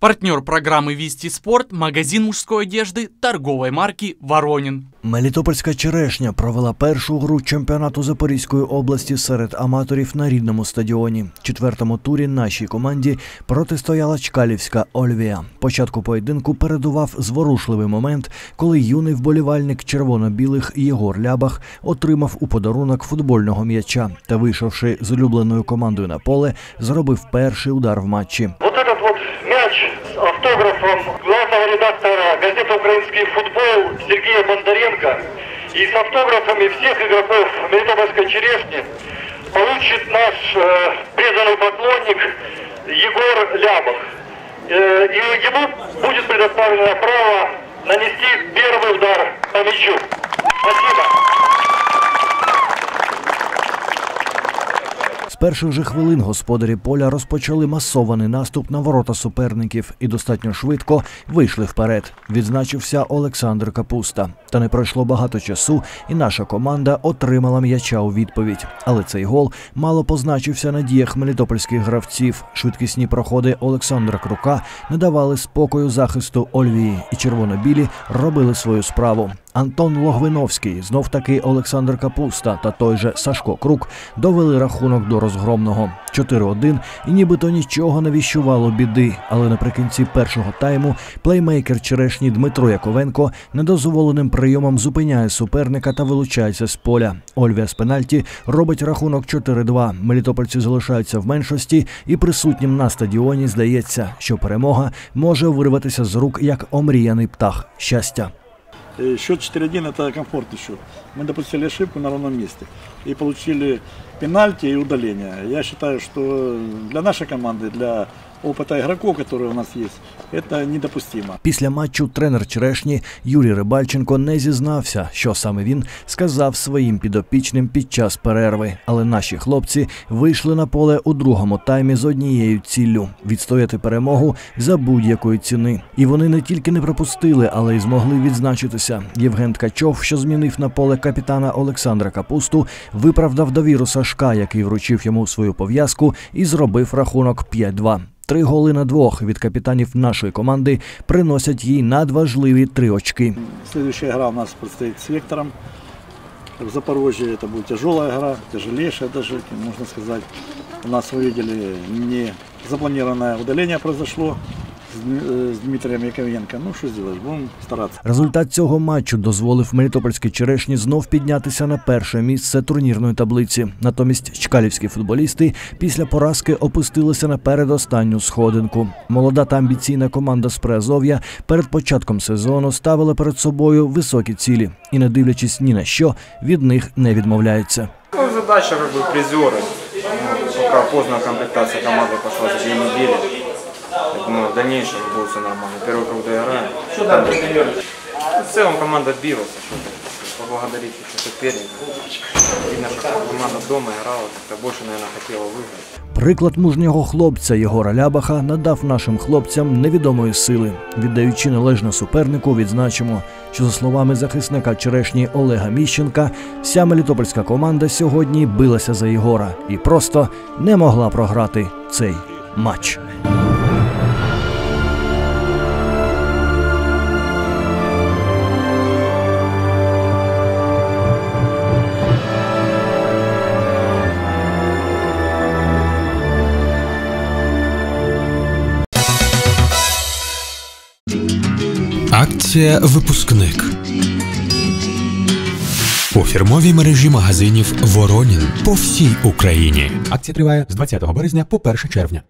Партнер программы «Вести спорт» – магазин мужской одежды торговой марки «Воронин». Мелітопольська черешня провела першу гру чемпіонату Запорізької області серед аматорів на рідному стадіоні. Четвертому турі нашій команді протистояла Чкалівська Ольвія. Початку поєдинку передував зворушливий момент, коли юний вболівальник червоно-білих Єгор Лябах отримав у подарунок футбольного м'яча та, вийшовши з улюбленою командою на поле, зробив перший удар в матчі. Этот вот мяч с автографом главного редактора газеты «Украинский футбол» Сергея Бондаренко и с автографами всех игроков Мелитопольской черешни получит наш э, преданный поклонник Егор Лябах. Э, и ему будет предоставлено право нанести первый удар по мячу. Спасибо. Перших же хвилин господарі поля розпочали масований наступ на ворота суперників і достатньо швидко вийшли вперед. Відзначився Олександр Капуста. Та не пройшло багато часу, і наша команда отримала м'яча у відповідь. Але цей гол мало позначився на діях мелітопольських гравців. Швидкісні проходи Олександра Крука не давали спокою захисту Ольвії, і червоно-білі робили свою справу. Антон Логвиновський, знов таки Олександр Капуста та той же Сашко Крук довели рахунок до розгромного 4-1 і нібито нічого не віщувало біди. Але наприкінці першого тайму плеймейкер черешні Дмитро Яковенко недозволеним прийомом зупиняє суперника та вилучається з поля. Ольвія з пенальті робить рахунок 4-2. Мелітопольці залишаються в меншості, і присутнім на стадіоні здається, що перемога може вирватися з рук як омріяний птах щастя. Э, Счет 4-1 это комфортный счет. Мы допустили ошибку на ровном месте и получили пенальти и удаление. Я считаю, что для нашей команды, для опыта игроков, которые у нас есть, это недопустимо. Після матчу тренер черешні Юрій Рибальченко не зізнався, що саме він сказав своїм підопічним під час перерви. Але наші хлопці вийшли на поле у другому таймі з однією ціллю відстояти перемогу за будь-якої ціни. І вони не тільки не пропустили, але й змогли відзначитися. Євген Ткачов, що змінив на поле капітана Олександра Капусту, виправдав довіру Сашка, який вручив йому свою пов'язку, і зробив рахунок 5-2. Три голи на двох від капітанів нашої команди приносять їй надважливі три очки. Слідуюча гра у нас предстоїть з Вектором. В Запорожье это будет тяжелая игра, тяжелейшая даже, можно сказать. У нас, вы видели, не запланированное удаление произошло с Дми- э, с Дмитрием Яковенко. Ну, что сделаешь, будем стараться. Результат цього матчу дозволив Мелітопольській черешні знов піднятися на перше місце турнірної таблиці. Натомість чкалівські футболісти після поразки опустилися на передостанню сходинку. Молода та амбіційна команда з Приазов'я перед початком сезону ставила перед собою високі цілі і, не дивлячись ні на що, від них не відмовляються. Ну, задача как бы призеры. Ну, пока поздно комплектация команды пошла за две недели. Я думаю, в дальнейшем будет все нормально. Первый круг доиграем. Там- В целом команда билась. Что поблагодарить еще соперника. Видно, что команда дома играла, как-то больше, наверное, хотела выиграть. Приклад мужнього хлопця Єгора Лябаха надав нашим хлопцям невідомої сили. Віддаючи належне супернику, відзначимо, що за словами захисника черешні Олега Міщенка, вся мелітопольська команда сьогодні билася за Єгора і просто не могла програти цей матч. Акція Випускник у фірмовій мережі магазинів Воронін по всій Україні. Акція триває з 20 березня по 1 червня.